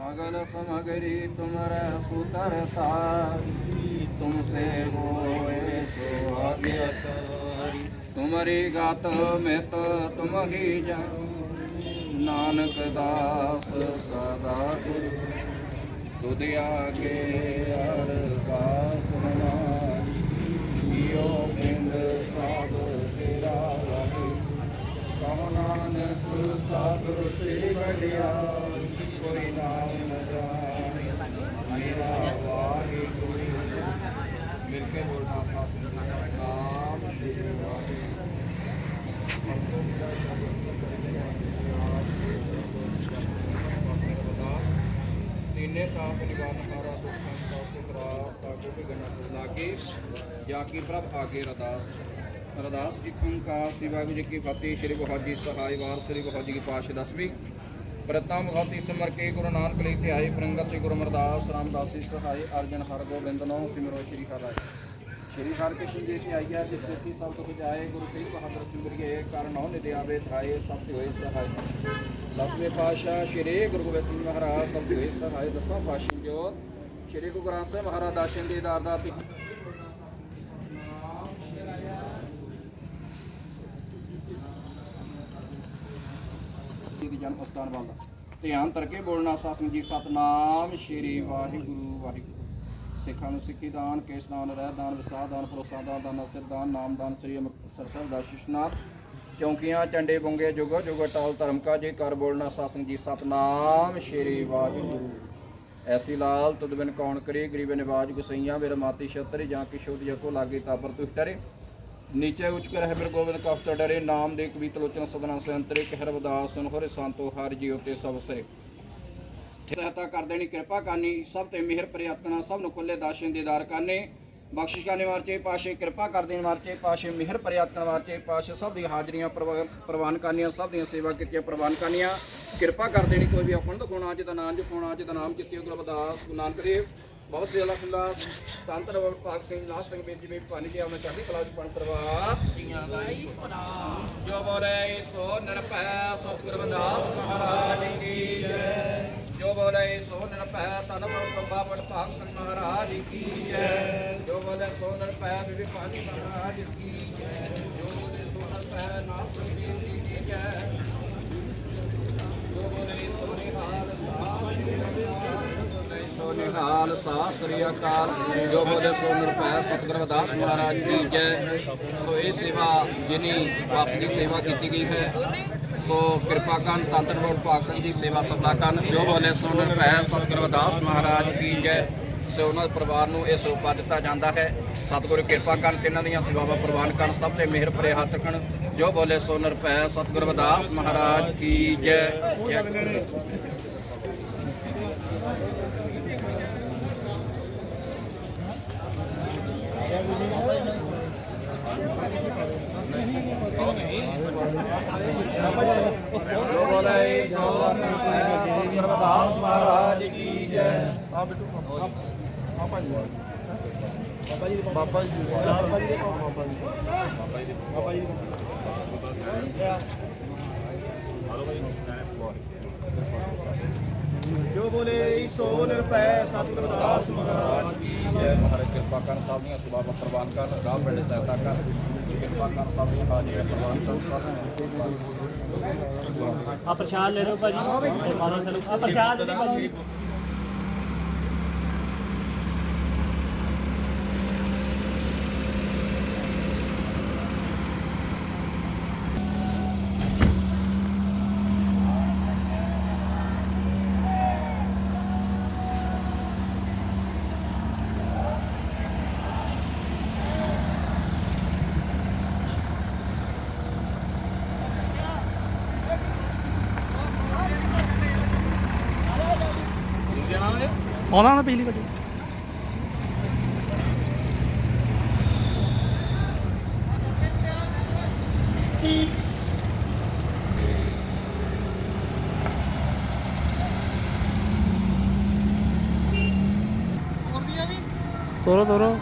सगल समगरी तुम्हारा सुतरता तुमसे होए सुहागियत तुम्हारी गात में तो तुम ही जान नानक दास सदा गुरु तुद आगे अरदास ਵਾਹਿਗੁਰੂ ਤਾਪ ਨਿਵਾਰਨ ਹਾਰਾ ਸੁਖਾਂ ਦਾ ਸੁਖਰਾਸ ਤਾ ਕੋਟਿ ਗਨਾ ਲਾਗੇ ਜਾ ਕੀ ਪ੍ਰਭ ਆਗੇ ਰਦਾਸ ਅਰਦਾਸ ਇੱਕ ਓੰਕਾਰ ਸ੍ਰੀ ਵਾਹਿਗੁਰੂ ਜੀ ਕੀ ਫਤਿਹ, ਸ੍ਰੀ ਗੁਰੂ ਜੀ ਸਹਾਇ ਵਾਰ, ਸ੍ਰੀ ਗੁਰੂ ਜੀ ਕੀ ਪਾਸ਼ ਦਸਵੀਂ। ਪ੍ਰਤਮ ਘਾਤੀ ਸਮਰ ਕੇ ਗੁਰੂ ਨਾਨਕ ਲਈ ਧਿਆਏ ਫਰੰਗਤ ਤੇ ਗੁਰੂ ਅਮਰਦਾਸ ਰਾਮਦਾਸੀ ਸਹਾਈ ਅਰਜਨ ਹਰ ਗੋਬਿੰਦ ਨੋ ਸਿਮਰੋ ਸ੍ਰੀ ਹਰਿ ਸ੍ਰੀ ਹਰਕ੍ਰਿਸ਼ਨ ਜੀ ਕੀ ਆਈਆ ਜਿਸ ਤੇ ਸਭ ਤੋਂ ਜਾਏ ਗੁਰੂ ਤੇਗ ਬਹਾਦਰ ਸਿਮਰਿਏ ਕਰਨ ਨੋ ਨਿਦੇ ਆਵੇ ਧਾਏ ਸਭ ਤੇ ਹੋਏ ਸਹਾਇ ਦਸਵੇਂ ਪਾਤਸ਼ਾਹ ਸ੍ਰੀ ਗੁਰੂ ਗੋਬਿੰਦ ਸਿੰਘ ਮਹਾਰਾਜ, ਸਭ ਤੇ ਹੋਏ ਸਹਾਇ ਦਸਾਂ ਪਾਤਸ਼ਾਹ ਜੋਤ। ਸ੍ਰੀ ਗੁਰੂ ਗ੍ਰੰਥ ਸਾਹਿਬ ਮਹਾਰਾਜ ਦਰਸ਼ਨ ਦੇ ਦਾਰ ਦਾ ਦੀ ਜਨਮ ਅਸਥਾਨ ਵੱਲ ਧਿਆਨ ਕਰਕੇ ਬੋਲਣਾ ਸਾਸਨ ਜੀ, ਸਤਨਾਮ ਸ਼੍ਰੀ ਵਾਹਿਗੁਰੂ ਵਾਹਿਗੁਰੂ। ਸਿੱਖਾਂ ਨੂੰ ਸਿੱਖੀ ਦਾਨ, ਕੇਸ ਦਾਨ ਰਹਿ ਦਾਨ, ਵਿਸਾਹ ਦਾਨ, ਭਰੋਸਾ ਦਾਨ ਦਾਨ ਸਿਰ ਦਾਨ, ਨਾਮ ਦਾਨ, ਸ੍ਰੀ ਅੰਮ੍ਰਿਤਸਰ ਸਾਹਿਬ ਦਾ ਸ਼ਿਸ਼ਨਾਥ ਚੌਂਕੀਆਂ ਚੰਡੇ ਬੁੰਗੇ ਜੁਗ ਜੁਗੋ ਟਾਲ ਧਰਮ ਕਾ ਜੇ ਕਰ ਬੋਲਣਾ ਸਾਸਨ ਜੀ, ਸਤਨਾਮ ਸ਼੍ਰੀ ਵਾਹਿਗੁਰੂ। ਐਸੀ ਲਾਲ ਤੁਧ ਬਿਨ ਕੌਣ ਕਰੇ, ਗਰੀਬ ਨਿਵਾਜ ਗੁਸਈਆਂ ਮੇਰੇ ਮਾਤੀ ਛਤਰੀ, ਜਾਂ ਕਿਸ਼ੋਰ ਜਤੋ ਲਾਗੇ ਤਾਬਰ ਤੁਖ ਟਰੇ। ਨੀਚੇ ਉਚ ਕਰ ਹੈ ਬਿਰ ਗੋਬਿੰਦ ਕਫਤ ਡਰੇ, ਨਾਮ ਦੇ ਕਵਿਤ ਲੋਚਨ ਸਦਨਾ ਸੰਤਰੇ ਕਹਿਰ ਬਦਾਸ ਸੁਨ ਹੋਰੇ ਸੰਤੋ, ਹਰ ਜੀਉ ਤੇ ਸਭ ਸੇ। ਸਹਾਇਤਾ ਕਰ ਦੇਣੀ ਕਿਰਪਾ ਕਰਨੀ ਸਭ ਤੇ ਮਿਹਰ ਪ੍ਰਿਆਤਕਣਾ ਸਭ ਨੂੰ ਖੁੱਲੇ ਦਾਸ਼ਨ ਦੀਦਾਰ ਕਰਨੇ। ਬਖਸ਼ਿਸ਼ ਕਰਨੇ ਵਾਰਚੇ ਪਾਸ਼ੇ ਕਿਰਪਾ ਕਰ ਦੇਣ ਵਾਰਚੇ ਪਾਸ਼ੇ ਮਿਹਰ ਪ੍ਰਿਆਤਕਣ ਵਾਰਚੇ ਪਾਸ਼ੇ ਸਭ ਦੀ ਹਾਜ਼ਰੀਆਂ ਪ੍ਰਵਾ- ਪ੍ਰਵਾਨ ਕਰਨੀਆਂ ਸਭ ਦੀਆਂ ਸੇਵਾ ਕੀਤੀਆਂ ਪ੍ਰਵਾਨ ਕਰਨੀਆਂ। ਕਿਰਪਾ ਕਰ ਦੇਣੀ ਕੋਈ ਵੀ ਆਪਣ ਦਾ ਗੁਣਾ ਅੱਜ ਦਾ ਨਾਮ ਜਪਾਉਣਾ ਅੱਜ ਦਾ ਨਾਮ ਜਿੱਤੇ ਗੁਰੂ ਰਵਿਦਾਸ ਗੁਰੂ ਨਾਨਕ ਦੇਵ। ਬਾਬਾ ਸ੍ਰੀ ਅਲਾ ਖੁੱਲਾ ਤੰਤਰ ਭਾਗ ਸਿੰਘ ਲਾਸ ਸਿੰਘ ਬੀਰ ਜੀ ਵੀ ਪਾਣੀ ਦੀ ਆਉਣਾ ਚਾਹਦੀ ਕਲਾ ਦੀ ਪੰਜ ਸਰਵਾਤ ਜੀਆਂ ਦਾ ਹੀ ਜੋ ਬੋਲੇ ਸੋ ਨਿਰਭੈ ਸਤਿਗੁਰ ਰਵਿਦਾਸ ਮਹਾਰਾਜ ਕੀ ਜੈ ਜੋ। ਬੋਲੇ, ਸੋ ਨਿਰਭੈ ਤਨ ਬਾਬਾ ਬੜ ਭਾਗ ਸਿੰਘ ਮਹਾਰਾਜ ਕੀ ਜੈ। ਜੋ ਬੋਲੇ, ਸੋ ਨਿਰਭੈ ਬੀਬੀ ਪਾਣੀ ਮਹਾਰਾਜ ਕੀ ਜੈ। ਜੋ ਬੋਲੇ, ਸੋ ਨਿਰਭੈ ਨਾਥ ਸਿੰਘ ਕੀ ਜੈ ਬੋਲੇ ਸੋ ਨਿਹਾਲ ਸਾਹ ਸੋ ਸਤਿ ਸ੍ਰੀ ਅਕਾਲ, ਜੋ ਬੋਲੇ ਸੋ ਨਿਰਭੈ ਸਤਿਗੁਰ ਰਵਿਦਾਸ ਮਹਾਰਾਜ ਕੀ ਜੈ। ਸੋ ਇਹ ਸੇਵਾ ਜਿਨੀ ਵਸ ਦੀ ਸੇਵਾ ਕੀਤੀ ਗਈ ਹੈ, ਸੋ ਕਿਰਪਾ ਕਰਨ ਤੰਤਰ ਬੋੜ ਭਾਗ ਸਿੰਘ ਦੀ ਸੇਵਾ ਸਦਾ ਕਰਨ, ਜੋ ਬੋਲੇ ਸੋ ਨਿਰਭੈ ਸਤਿਗੁਰ ਰਵਿਦਾਸ ਮਹਾਰਾਜ ਕੀ ਜੈ। ਸੋ ਉਹਨਾਂ ਦੇ ਪਰਿਵਾਰ ਨੂੰ ਇਹ ਸੋਪਾ ਦਿੱਤਾ ਜਾਂਦਾ ਹੈ। ਸਤਿਗੁਰੂ ਕਿਰਪਾ ਕਰਨ ਤੇ ਇਹਨਾਂ ਦੀਆਂ ਸੇਵਾਵਾਂ ਪ੍ਰਵਾਨ ਕਰਨ, ਸਭ ਤੇ ਮਿਹਰ ਭਰੇ ਹੱਥ ਰੱਖਣ, ਜੋ ਬੋਲੇ ਸੋ ਨਿਰਭੈ ਸਤਿਗੁਰ ਰਵਿਦਾਸ ਮਹਾਰਾਜ ਕੀ ਜੈ ਜੈ। ਬੋਲੇ ਸੋ ਨਿਰਭੈ ਸਤਿਗੁਰ ਮਹਾਰਾਜ ਕੀ ਜੈ ਆ ਬਿੱਟੂ ਪਾਪਾ ਜੀ ਬਾਬਾ ਜੀ ਬਾਬਾ ਜੀ ਬਾਬਾ ਜੀ ਬਾਬਾ ਜੀ ਬਾਬਾ ਜੀ ਜੋ ਬੋਲੇ ਸੋ ਨਿਰਭੈ ਸਤਿਗੁਰ ਦਾਸ ਮਹਾਰਾਜ ਕੀ ਜੈ ਮਹਾਰਾਜ ਕਿਰਪਾ ਕਰ ਸਭ ਦੀਆਂ ਸੇਵਾਵਾਂ ਪ੍ਰਵਾਨ ਕਰ ਰਾਮ ਪਿੰਡ ਸਹਾਇਤਾ ਕਰ ਕਿਰਪਾ ਕਰ ਸਭ ਦੀਆਂ ਪ੍ਰਵਾਨ ਆ ਪ੍ਰਸ਼ਾਦ ਲੈ ਲਓ ਭਾਜੀ। ਮਾਰੋ ਚਲੋ। ਆ ਪ੍ਰਸ਼ਾਦ ਦੇ ਭਾਜੀ। ਆਉਣਾ ਨਾ ਬਿਜਲੀ ਕੱਟੀ ਤੋਰੋ ਤੋਰੋ।